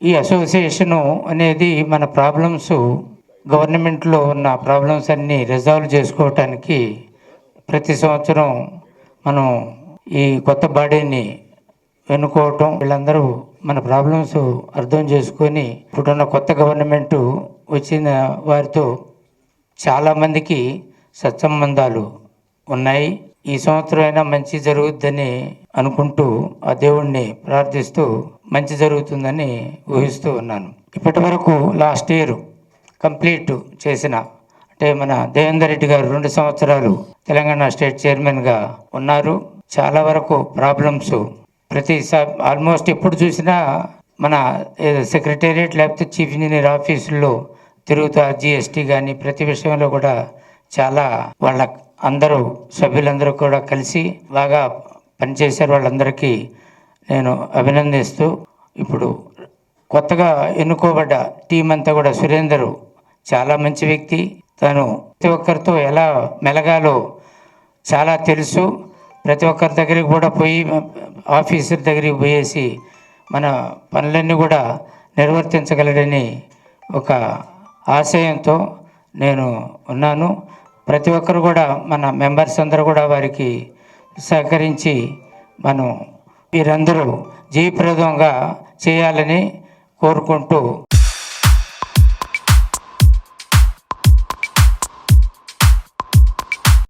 ఈ అసోసియేషను అనేది మన ప్రాబ్లమ్స్ గవర్నమెంట్లో ఉన్న ప్రాబ్లమ్స్ అన్నీ రిజాల్వ్ చేసుకోవటానికి ప్రతి సంవత్సరం మనం ఈ కొత్త బాడీని ఎన్నుకోవటం వీళ్ళందరూ మన ప్రాబ్లమ్స్ అర్థం చేసుకొని ఇప్పుడున్న కొత్త గవర్నమెంట్ వచ్చిన వారితో చాలామందికి సత్సంబంధాలు ఉన్నాయి. ఈ సంవత్సరం అయినా మంచి జరుగుద్దని అనుకుంటూ ఆ దేవుణ్ణి ప్రార్థిస్తూ మంచి జరుగుతుందని ఊహిస్తూ ఉన్నాను. ఇప్పటి వరకు లాస్ట్ ఇయర్ కంప్లీట్ చేసిన అంటే మన దేవేందర్ రెడ్డి గారు రెండు సంవత్సరాలు తెలంగాణ స్టేట్ చైర్మన్గా ఉన్నారు. చాలా వరకు ప్రాబ్లమ్స్ ప్రతి ఆల్మోస్ట్ ఎప్పుడు చూసినా మన సెక్రటేరియట్ లేకపోతే చీఫ్ ఇంజనీర్ ఆఫీసుల్లో తిరుగుతూ జిఎస్టీ కానీ ప్రతి విషయంలో కూడా చాలా వాళ్ళ అందరూ సభ్యులందరూ కూడా కలిసి బాగా పనిచేశారు. వాళ్ళందరికీ నేను అభినందిస్తూ ఇప్పుడు కొత్తగా ఎన్నుకోబడ్డ టీం అంతా కూడా సురేందర్ చాలా మంచి వ్యక్తి. తను ప్రతి ఒక్కరితో ఎలా మెలగాలో చాలా తెలుసు. ప్రతి ఒక్కరి దగ్గరికి కూడా పోయి ఆఫీసర్ దగ్గరికి పోయేసి మన పనులన్నీ కూడా నిర్వర్తించగలడని ఒక ఆశయంతో నేను ఉన్నాను. ప్రతి ఒక్కరు కూడా మన మెంబర్స్ అందరూ కూడా వారికి సహకరించి మనం వీరందరూ జయప్రదంగా చేయాలని కోరుకుంటూ